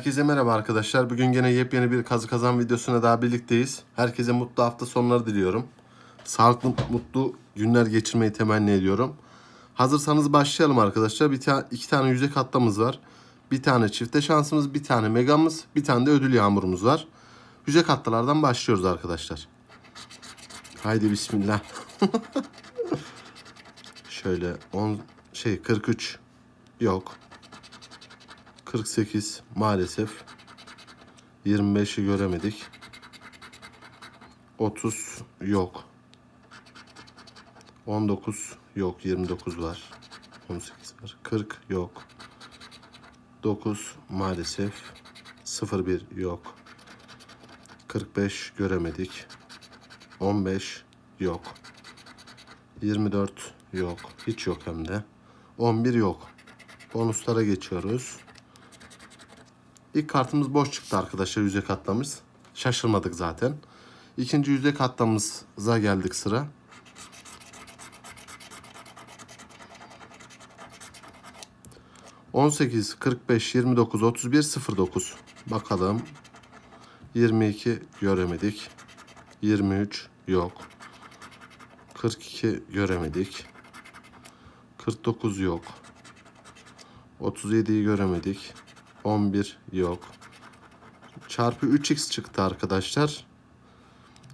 Herkese merhaba arkadaşlar. Bugün gene yepyeni bir kazı kazan videosuna daha birlikteyiz. Herkese mutlu hafta sonları diliyorum. Sağlıklı, mutlu günler geçirmeyi temenni ediyorum. Hazırsanız başlayalım arkadaşlar. Bir ta iki tane yüzey katlamız var. Bir tane çifte şansımız, bir tane megamız, bir tane de ödül yağmurumuz var. Yüzey katlalardan başlıyoruz arkadaşlar. Haydi bismillah. Şöyle 10 şey 43 yok. 48 maalesef. 25'i göremedik. 30 yok. 19 yok. 29 var. 18 var. 40 yok. 9 maalesef. 01 yok. 45 göremedik. 15 yok. 24 yok. Hiç yok hem de. 11 yok. Bonuslara geçiyoruz. İlk kartımız boş çıktı arkadaşlar yüzey katlamız. Şaşırmadık zaten. İkinci yüzey katlamıza geldik sıra. On sekiz, kırk beş, yirmi dokuz, otuz bir, sıfır dokuz. Bakalım. Yirmi iki göremedik. Yirmi üç yok. Kırk iki göremedik. Kırk dokuz yok. Otuz yediyi göremedik. 11 yok. Çarpı 3x çıktı arkadaşlar.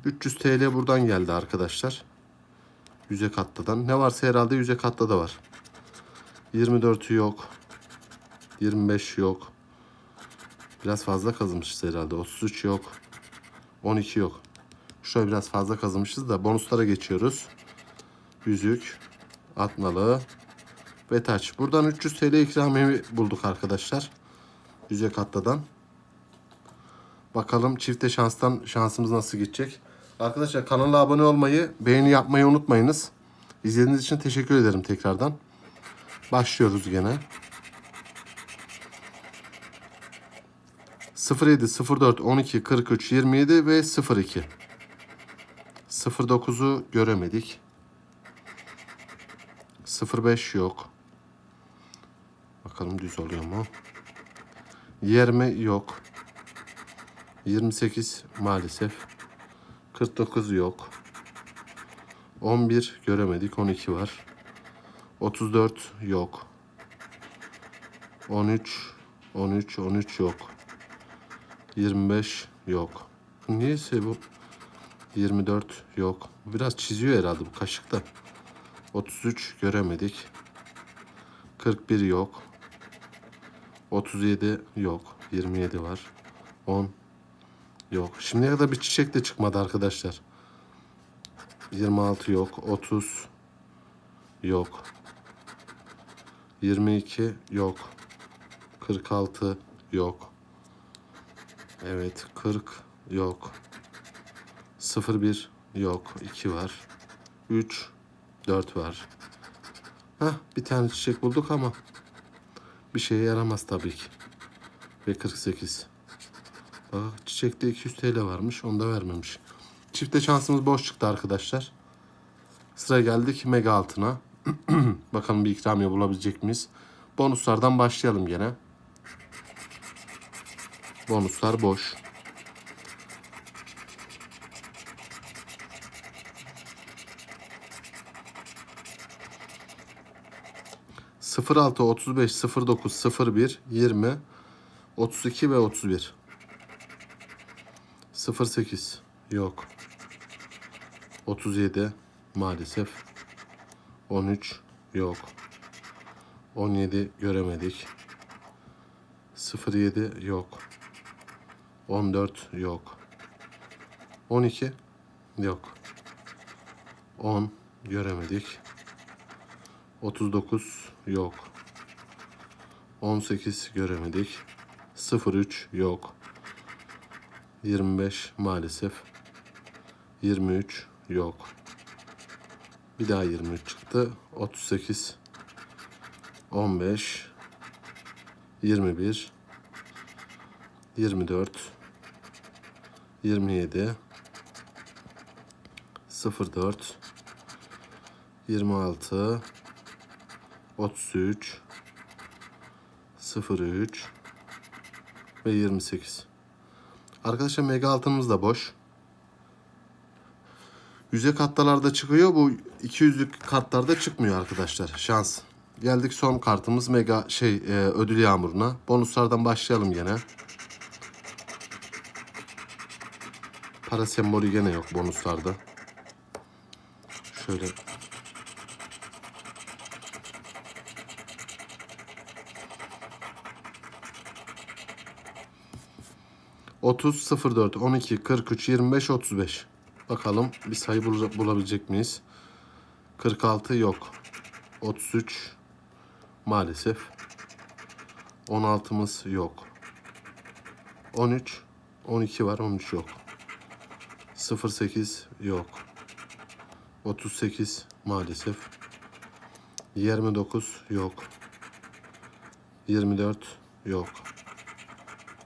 300 TL buradan geldi arkadaşlar. Yüze katladan. Ne varsa herhalde yüze katla da var. 24'ü yok. 25 yok. Biraz fazla kazımışız herhalde. 33 yok. 12 yok. Şöyle biraz fazla kazımışız da bonuslara geçiyoruz. Yüzük, atmalı ve taç. Buradan 300 TL ikramiye bulduk arkadaşlar. Yüze katladan. Bakalım çifte şanstan şansımız nasıl gidecek. Arkadaşlar kanala abone olmayı, beğeni yapmayı unutmayınız. İzlediğiniz için teşekkür ederim tekrardan. Başlıyoruz gene. 07, 04, 12, 43, 27 ve 02. 09'u göremedik. 05 yok. Bakalım düz oluyor mu? 20 yok. 28 maalesef. 49 yok. 11 göremedik. 12 var. 34 yok. 13 13 13 yok. 25 yok. Niyeyse bu 24 yok. Biraz çiziyor herhalde bu kaşıkta. 33 göremedik. 41 yok. 37 yok. 27 var. 10 yok. Şimdiye kadar bir çiçek de çıkmadı arkadaşlar. 26 yok. 30 yok. 22 yok. 46 yok. Evet 40 yok. 01 yok. 2 var. 3 4 var. Hah bir tane çiçek bulduk ama bir şeye yaramaz tabii ki. Ve 48. Bak çiçekte 200 TL varmış. Onu da vermemiş. Çifte şansımız boş çıktı arkadaşlar. Sıra geldik mega altına. Bakalım bir ikramiye bulabilecek miyiz? Bonuslardan başlayalım gene. Bonuslar boş. Sıfır altı, otuz beş, sıfır dokuz, sıfır bir, yirmi, otuz iki ve otuz bir. Sıfır sekiz yok. Otuz yedi maalesef. On üç yok. On yedi göremedik. Sıfır yedi yok. On dört yok. On iki yok. On göremedik. 39 yok. 18 göremedik. 03 yok. 25 maalesef. 23 yok. Bir daha 23 çıktı. 38 15 21 24 27 04 26 33 03 ve 28. Arkadaşlar mega altınımız da boş. Yüze kattalarda çıkıyor. Bu 200'lük kartlarda çıkmıyor arkadaşlar. Şans. Geldik son kartımız mega şey e, ödül yağmuruna. Bonuslardan başlayalım gene. Para sembolü gene yok bonuslarda. Şöyle 30, 04, 12, 43, 25, 35. Bakalım bir sayı bul- bulabilecek miyiz? 46 yok. 33 maalesef. 16'mız yok. 13, 12 var, 13 yok. 08 yok. 38 maalesef. 29 yok. 24 yok.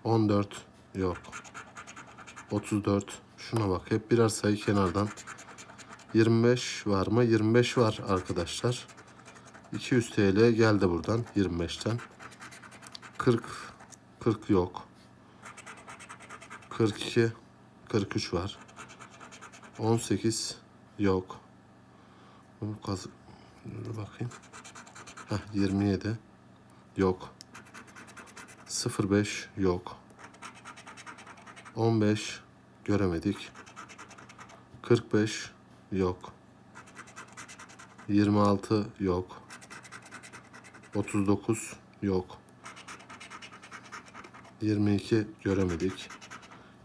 14 yok. 34 şuna bak hep birer sayı kenardan. 25 var mı? 25 var arkadaşlar. 200 TL geldi buradan 25'ten. 40 40 yok. 42 43 var. 18 yok. Bunu kaz bakayım. Heh, 27 yok. 05 yok. 15 göremedik. 45 yok. 26 yok. 39 yok. 22 göremedik.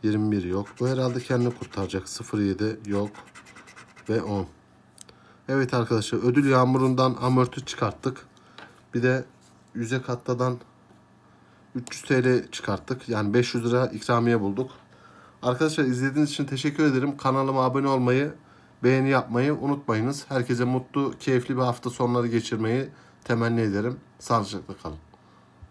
21 yok. Bu herhalde kendini kurtaracak. 07 yok. Ve 10. Evet arkadaşlar ödül yağmurundan amorti çıkarttık. Bir de yüze kattadan 300 TL çıkarttık. Yani 500 lira ikramiye bulduk. Arkadaşlar izlediğiniz için teşekkür ederim. Kanalıma abone olmayı, beğeni yapmayı unutmayınız. Herkese mutlu, keyifli bir hafta sonları geçirmeyi temenni ederim. Sağlıcakla kalın.